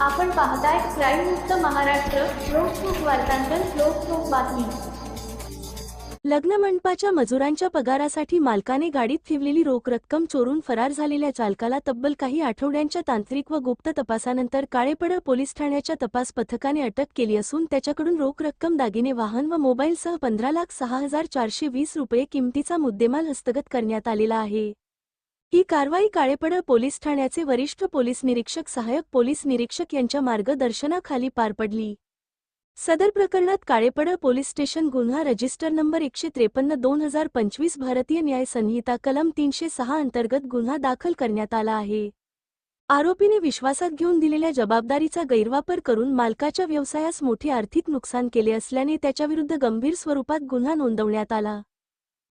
आपण पाहताय क्राईम मुक्त महाराष्ट्र लोकसुख वार्तांकन लोकसुख बातमी. लग्न मंडपाच्या मजुरांच्या पगारासाठी मालकाने गाडीत ठेवलेली रोख रक्कम चोरून फरार झालेल्या चालकाला तब्बल काही आठवड्यांच्या तांत्रिक व गुप्त तपासानंतर काळेपडळ पोलीस ठाण्याच्या तपास पथकाने अटक केली असून त्याच्याकडून रोख रक्कम दागिने वाहन व मोबाईलसह पंधरा लाख सहा हजार चारशे वीस रुपये किमतीचा मुद्देमाल हस्तगत करण्यात आलेला आहे. ही कारवाई काळेपडळ पोलीस ठाण्याचे वरिष्ठ पोलीस निरीक्षक सहाय्यक पोलीस निरीक्षक यांच्या मार्गदर्शनाखाली पार पडली. सदर प्रकरणात काळेपडळ पोलीस स्टेशन गुन्हा रजिस्टर नंबर एकशे त्रेपन्न दोन हजार पंचवीस भारतीय न्याय संहिता कलम तीनशे सहा अंतर्गत गुन्हा दाखल करण्यात आला आहे. आरोपीने विश्वासात घेऊन दिलेल्या जबाबदारीचा गैरवापर करून मालकाच्या व्यवसायास मोठे आर्थिक नुकसान केले असल्याने त्याच्याविरुद्ध गंभीर स्वरूपात गुन्हा नोंदवण्यात आला.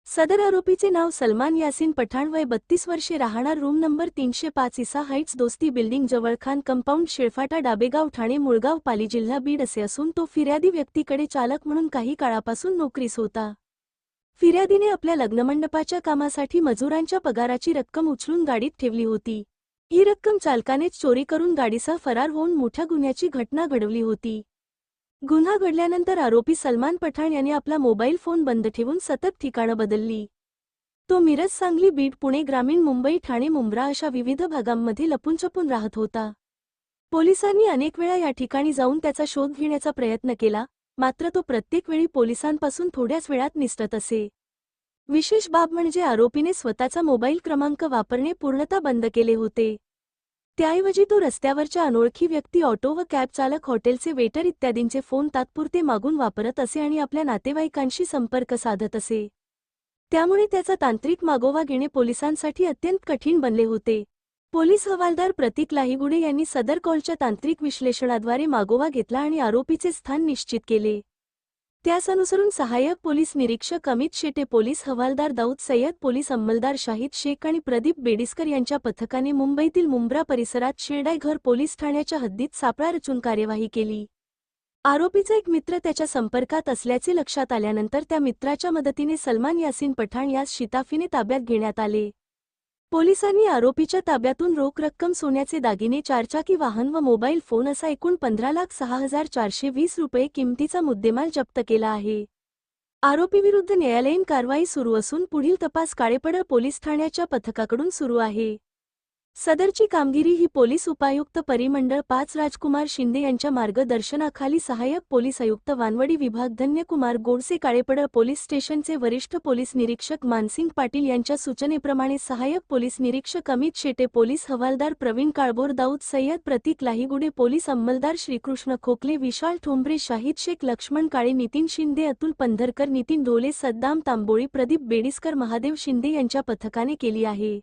सदर आरोपीचे नाव सलमान यासिन पठाण वय बत्तीस वर्षे राहणार रूम नंबर तीनशे पाच इसा हाईट्स दोस्ती बिल्डिंग जवळ खान कंपाऊंड शेळफाटा डाबेगाव ठाणे मुळगाव पाली जिल्हा बीड असे असून तो फिर्यादी व्यक्तीकडे चालक म्हणून काही काळापासून नोकरीस होता. फिर्यादीने आपल्या लग्नमंडपाच्या कामासाठी मजुरांच्या पगाराची रक्कम उचलून गाडीत ठेवली होती. ही रक्कम चालकानेच चोरी करून गाडीसह फरार होऊन मोठ्या गुन्ह्याची घटना घडवली होती. गुन्हा घडल्यानंतर आरोपी सलमान पठाण याने आपला मोबाईल फोन बंद ठेवून सतत ठिकाणं बदलली. तो मिरज सांगली बीड पुणे ग्रामीण मुंबई ठाणे मुंब्रा अशा विविध भागांमध्ये लपून छपून राहत होता. पोलिसांनी अनेक वेळा या ठिकाणी जाऊन त्याचा शोध घेण्याचा प्रयत्न केला मात्र तो प्रत्येक वेळी पोलिसांपासून थोड्याच वेळात निसटत असे. विशेष बाब म्हणजे आरोपीने स्वतःचा मोबाईल क्रमांक वापरणे पूर्णतः बंद केले होते. त्याऐवजी तो रस्त्यावरच्या अनोळखी व्यक्ती ऑटो व कॅब चालक हॉटेलचे वेटर इत्यादींचे फोन तात्पुरते मागून वापरत असे आणि आपल्या नातेवाईकांशी संपर्क साधत असे. त्यामुळे त्याचा तांत्रिक मागोवा घेणे पोलिसांसाठी अत्यंत कठीण बनले होते. पोलीस हवालदार प्रतीक लाहिगुडे यांनी सदर कॉलच्या तांत्रिक विश्लेषणाद्वारे मागोवा घेतला आणि आरोपीचे स्थान निश्चित केले. त्यास अनुसरून सहाय्यक पोलीस निरीक्षक अमित शेटे पोलीस हवालदार दाऊद सय्यद पोलीस अंमलदार शाहिद शेख आणि प्रदीप बेडिस्कर यांच्या पथकाने मुंबईतील मुंब्रा परिसरात शेडायघर पोलीस ठाण्याच्या हद्दीत सापळा रचून कार्यवाही केली. आरोपीचा एक मित्र त्याच्या संपर्कात असल्याचे लक्षात आल्यानंतर त्या मित्राच्या मदतीने सलमान यासिन पठाण यास शिताफीने ताब्यात घेण्यात आले. पोलिसांनी आरोपीच्या ताब्यातून रोख रक्कम सोन्याचे दागिने चारचाकी वाहन व मोबाईल फोन असा एकूण पंधरा लाख सहा हजार चारशे वीस रुपये किमतीचा मुद्देमाल जप्त केला आहे. आरोपीविरुद्ध न्यायालयीन कारवाई सुरू असून पुढील तपास काळेपडळ पोलीस ठाण्याच्या पथकाकडून सुरू आहे. सदरची कामगिरी ही पोलीस उपायुक्त परिमंडळ पाच राजकुमार शिंदे यांच्या मार्गदर्शनाखाली सहाय्यक पोलीस आयुक्त वानवडी विभाग धन्यकुमार गोडसे काळेपडळ पोलीस स्टेशनचे वरिष्ठ पोलीस निरीक्षक मानसिंग पाटील यांच्या सूचनेप्रमाणे सहाय्यक पोलीस निरीक्षक अमित शेटे पोलीस हवालदार प्रवीण काळभोर दाऊद सय्यद प्रतीक लाहिगुडे पोलीस अंमलदार श्रीकृष्ण खोकले विशाल ठोंबरे शाहिद शेख लक्ष्मण काळे नितीन शिंदे अतुल पंधरकर नितीन ढोले सद्दाम तांबोळी प्रदीप बेडिसकर महादेव शिंदे यांच्या पथकाने केली आहे.